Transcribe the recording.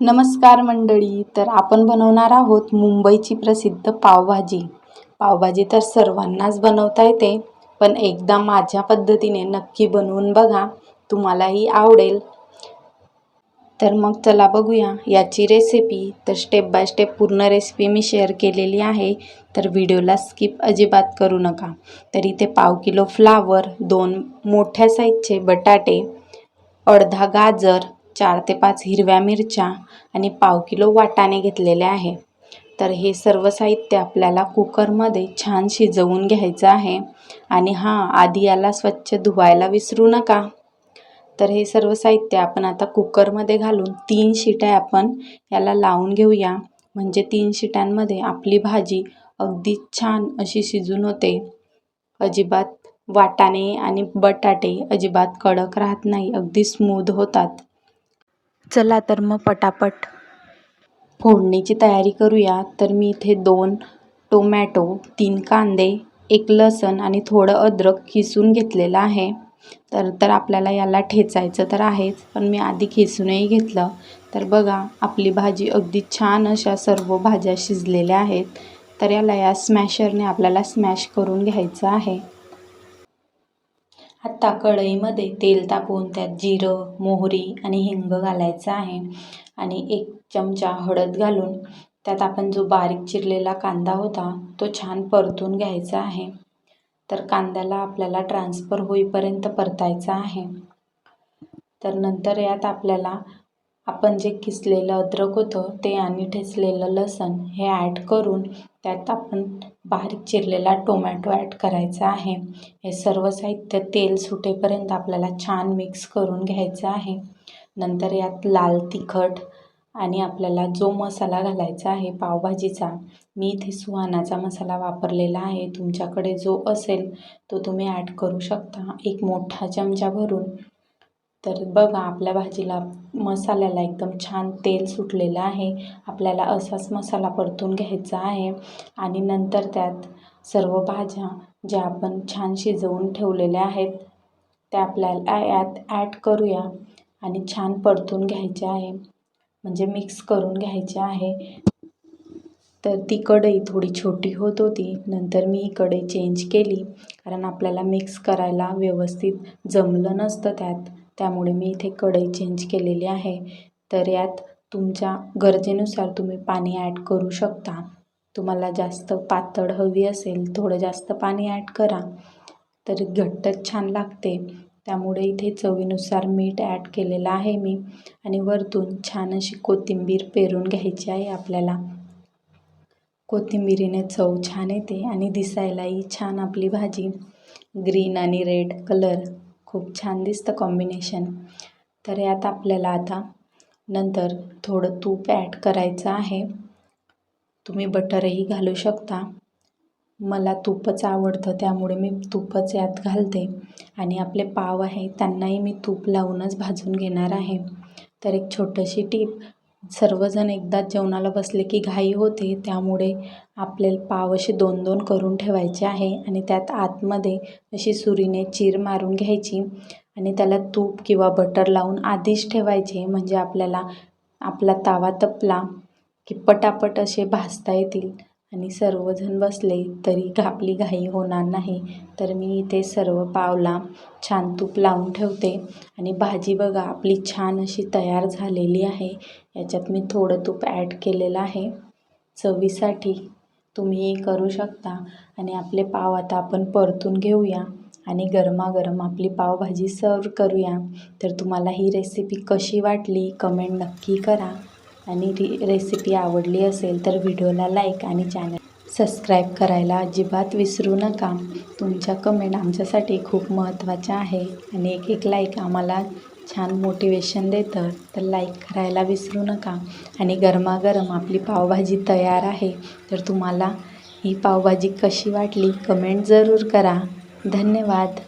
नमस्कार मंडळी तर आपण बनवणार आहोत मुंबईची प्रसिद्ध पावभाजी. पावभाजी तर सर्वांनाच बनवता येते पण एकदा माझ्या पद्धतीने नक्की बनवून बघा तुम्हालाही आवडेल. तर मग चला बघूया याची रेसिपी तर स्टेप बाय स्टेप पूर्ण रेसिपी मी शेअर केलेली आहे तर व्हिडिओला स्किप अजिबात करू नका. तर इथे पाव किलो फ्लावर दोन मोठ्या साईजचे बटाटे अर्धा गाजर चार ते पाच हिरव्या मिरच्या आणि पाव किलो वाटाणे घेतलेले आहे. तर हे सर्व साहित्य आपल्याला कुकरमध्ये छान शिजवून घ्यायचं आहे आणि हां आधी याला स्वच्छ धुवायला विसरू नका. तर हे सर्व साहित्य आपण आता कुकरमध्ये घालून तीन शिट्या आपण याला लावून घेऊया. म्हणजे तीन शिट्यांमध्ये आपली भाजी अगदी छान अशी शिजून होते. अजिबात वाटाणे आणि बटाटे अजिबात कडक राहत नाही अगदी स्मूद होतात. चला तर मग पटापट. फोडणीची तयारी करूया तर मी इथे दोन टोमॅटो तीन कांदे एक लसण आणि थोडं अद्रक खिसून घेतलेलं आहे. तर तर आपल्याला याला ठेचायचं तर आहेच पण मी आधी खिसूनही घेतलं. तर बघा आपली भाजी अगदी छान अशा सर्व भाज्या शिजलेल्या आहेत. तर याला या स्मॅशरने आपल्याला स्मॅश करून घ्यायचं आहे. आत्ता कढईमध्ये तेल तापवून त्यात जिरं मोहरी आणि हिंग घालायचं आहे. आणि एक चमचा हळद घालून त्यात आपण जो बारीक चिरलेला कांदा होता तो छान परतून घ्यायचा आहे. तर कांद्याला आपल्याला ट्रान्सफर होईपर्यंत परतायचा आहे. तर नंतर यात आपल्याला आपण जे किसलेलं अद्रक होतं ते आणि ठेचलेलं लसण हे ॲड करून त्यात आपण बारीक चिरलेला टोमॅटो ॲड करायचा आहे. हे सर्व साहित्य तेल सुटेपर्यंत आपल्याला छान मिक्स करून घ्यायचं आहे. नंतर यात लाल तिखट आणि आपल्याला जो मसाला घालायचा आहे पावभाजीचा मी इथे सुहानाचा मसाला वापरलेला आहे. तुमच्याकडे जो असेल तो तुम्ही ॲड करू शकता. एक मोठा चमचा भरून तर बघा आपल्या भाजीला मसाल्याला एकदम छान तेल सुटलेलं आहे. आपल्याला असाच मसाला परतून घ्यायचा आहे. आणि नंतर त्यात सर्व भाज्या ज्या आपण छान शिजवून ठेवलेल्या आहेत त्या आपल्याला यात ॲड करूया आणि छान परतून घ्यायचे आहे. म्हणजे मिक्स करून घ्यायचे आहे. तर ती कढई थोडी छोटी होत होती. नंतर मी ही कढई चेंज केली. कारण आपल्याला मिक्स करायला व्यवस्थित जमलं नसतं त्यात. त्यामुळे मी इथे कढई चेंज केलेली आहे. तर यात तुमच्या गरजेनुसार तुम्ही पाणी ॲड करू शकता. तुम्हाला जास्त पातळ हवी असेल थोडं जास्त पाणी ॲड करा. तर घट्टच छान लागते. त्यामुळे इथे चवीनुसार मीठ ॲड केलेलं आहे मी. आणि वरतून छान अशी कोथिंबीर पेरून घ्यायची आहे आपल्याला. कोथिंबिरीने चव छान येते आणि दिसायलाही छान आपली भाजी. ग्रीन आणि रेड कलर खूप छान दिसतं कॉम्बिनेशन तर यात आपल्याला आता नंतर थोडं तूप ॲड करायचं आहे. तुम्ही बटरही घालू शकता. मला तूपच आवडतं त्यामुळे मी तूपच यात घालते. आणि आपले पाव आहे त्यांनाही मी तूप लावूनच भाजून घेणार आहे. तर एक छोटीशी टीप सर्वजण एकदाच जेवणाला बसले की घाई होते त्यामुळे आपले पाव असे दोन दोन करून ठेवायचे आहे आणि त्यात आतमध्ये अशी सुरीने चीर मारून घ्यायची आणि त्याला तूप किंवा बटर लावून आधीच ठेवायचे. म्हणजे आपल्याला आपला तावा तपला की पटापट असे भाजता येतील. आणि सर्वजण बसले तरी आपली घाई होणार नाही. तर मी इथे सर्व पावला छान तूप लावून ठेवते. आणि भाजी बघा आपली छान अशी तयार झालेली आहे. याच्यात मी थोडं तूप ॲड केलेलं आहे. चवीसाठी तुम्ही करू शकता. आणि आपले पाव आता आपण परतून घेऊया. आणि गरमागरम आपली पावभाजी सर्व करूया. तर तुम्हाला ही रेसिपी कशी वाटली कमेंट नक्की करा. आणि री रेसिपी आवडली असेल तर व्हिडिओला लाईक आणि चॅनल सबस्क्राईब करायला अजिबात विसरू नका. तुमच्या कमेंट आमच्यासाठी खूप महत्त्वाच्या आहे. आणि एक एक लाईक आम्हाला छान मोटिवेशन देतं. तर लाईक करायला विसरू नका. आणि गरमागरम आपली पावभाजी तयार आहे. तर तुम्हाला ही पावभाजी कशी वाटली? कमेंट जरूर करा. धन्यवाद.